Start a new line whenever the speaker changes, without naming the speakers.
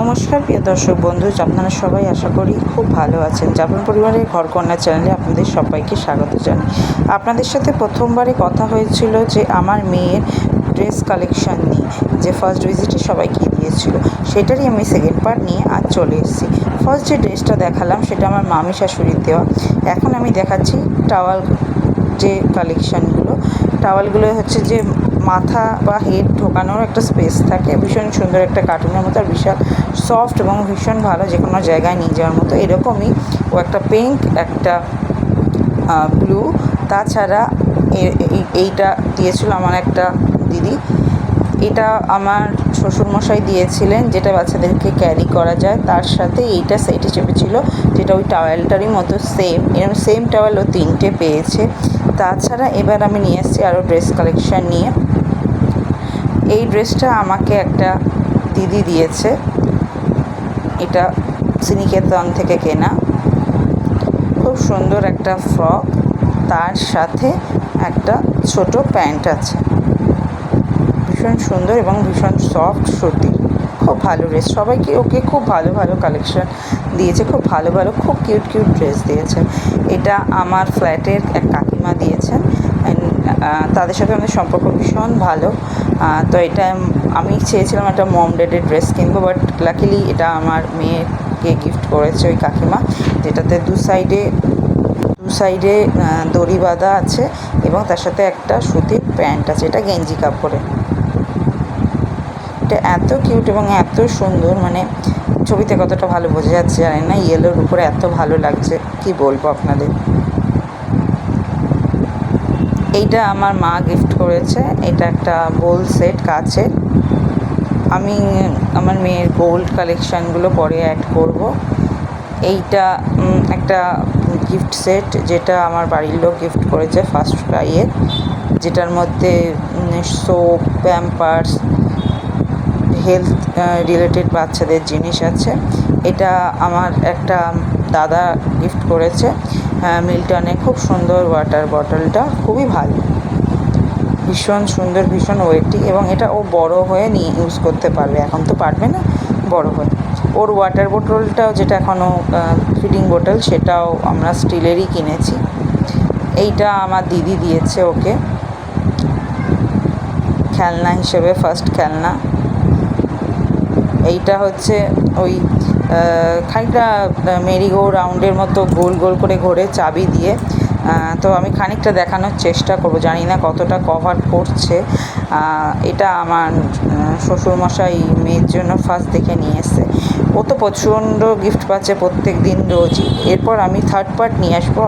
নমস্কার, প্রিয় দর্শক বন্ধু, আপনারা সবাই আশা করি খুব ভালো আছেন। জাপান পরিবারের ঘরকন্যা চ্যানেলে আপনাদের সবাইকে স্বাগত জানাই। আপনাদের সাথে প্রথমবারে কথা হয়েছিল যে আমার মেয়ের ড্রেস কালেকশন নিয়ে, যে ফার্স্ট ভিজিটে সবাইকে দিয়েছিল, সেটারই আমি সেকেন্ড পার্ট নিয়ে আজ চলে এসেছি। ফার্স্ট যে ড্রেসটা দেখালাম, সেটা আমার মামি শাশুড়ির দেওয়া। এখন আমি দেখাচ্ছি টাওয়াল যে কালেকশানগুলো। টাওয়ালগুলো হচ্ছে যে মাথা বা হেড ঢোকানোর একটা স্পেস থাকে। ভীষণ সুন্দর একটা কার্টুনের মতো আর বিশাল সফট এবং ভীষণ ভালো যে কোনো জায়গায় নিয়ে যাওয়ার মতো। এরকমই ও একটা পিঙ্ক একটা ব্লু তাছাড়া এই- এইটা দিয়েছিল আমার একটা দিদি। এটা আমার শ্বশুরমশাই দিয়েছিলেন, যেটা বাচ্চাদেরকে ক্যারি করা যায়। তার সাথে এইটা সেটে চেপেছিল, যেটা ওই টাওয়েলটারই মতো সেম এরকম সেম টাওয়েল ও তিনটে পেয়েছে। তাছাড়া এবার আমি নিয়ে এসেছি আরও ড্রেস কালেকশান নিয়ে। এই ড্রেসটা আমাকে একটা দিদি দিয়েছে। এটা সিনিকেতন থেকে কেনা। খুব সুন্দর একটা ফ্রক। তার সাথে একটা ছোট প্যান্ট আছে। ভীষণ সুন্দর এবং ভীষণ সফট সুতি। খুব ভালো ড্রেস। সবাইকে ওকে খুব ভালো ভালো কালেকশন দিয়েছে। খুব ভালো ভালো, খুব কিউট কিউট ড্রেস দিয়েছে। এটা আমার ফ্ল্যাটের এক কাকিমা দিয়েছেন। তাদের সাথে আমাদের সম্পর্ক ভীষণ ভালো। তো এটা আমি চেয়েছিলাম একটা মম ডেডের ড্রেস কিনবো বাট লাকিলি এটা আমার মেয়েকে গিফট করেছে ওই কাকিমা, যেটাতে দু সাইডে দু সাইডে দড়ি বাঁধা আছে এবং তার সাথে একটা সুতির প্যান্ট আছে, এটা গেঞ্জি কাপড়ে। এটা এত কিউট এবং এত সুন্দর মানে ছবিতে কতটা ভালো বোঝা যাচ্ছে জানেন না ইয়েলোর উপরে এত ভালো লাগছে, কি বলব আপনাদের? এইটা আমার মা গিফট করেছে। এটা একটা বোল সেট কাচের আমি আমার মেয়ের গোল্ড কালেকশানগুলো পরে অ্যাড করব। এইটা একটা গিফট সেট যেটা আমার বাড়ির লোক গিফট করেছে ফার্স্ট ক্রাইয়ের যেটার মধ্যে সোপ প্যাম্পার্স হেলথ রিলেটেড বাচ্চাদের জিনিস আছে। এটা আমার একটা দাদা গিফট করেছে। মিল্টনে খুব সুন্দর ওয়াটার বটলটা খুবই ভালো। ভীষণ সুন্দর, ভীষণ ওয়েটি এবং এটা ও বড় হয়ে নিয়ে ইউজ করতে পারবে। এখন তো পারবে না, বড় হয়ে। ওর ওয়াটার বোটলটাও যেটা এখনও ফিডিং বোটল সেটাও আমরা স্টিলেরই কিনেছি। এইটা আমার দিদি দিয়েছে ওকে। খেলনা হিসেবে ফার্স্ট খেলনা। এইটা হচ্ছে ওই খানিকটা মেরিগো রাউন্ডের মতো গোল গোল করে ঘোরে চাবি দিয়ে। তো আমি খানিকটা দেখানোর চেষ্টা করব। জানি না কতটা কভার করছে। এটা আমার শ্বশুরমশাই মেয়ের জন্য ফার্স্ট দেখে নিয়ে এসছে। ও তো প্রচণ্ড গিফট পাচ্ছে প্রত্যেক দিন রোজই। এরপর আমি থার্ড পার্ট নিয়ে আসব।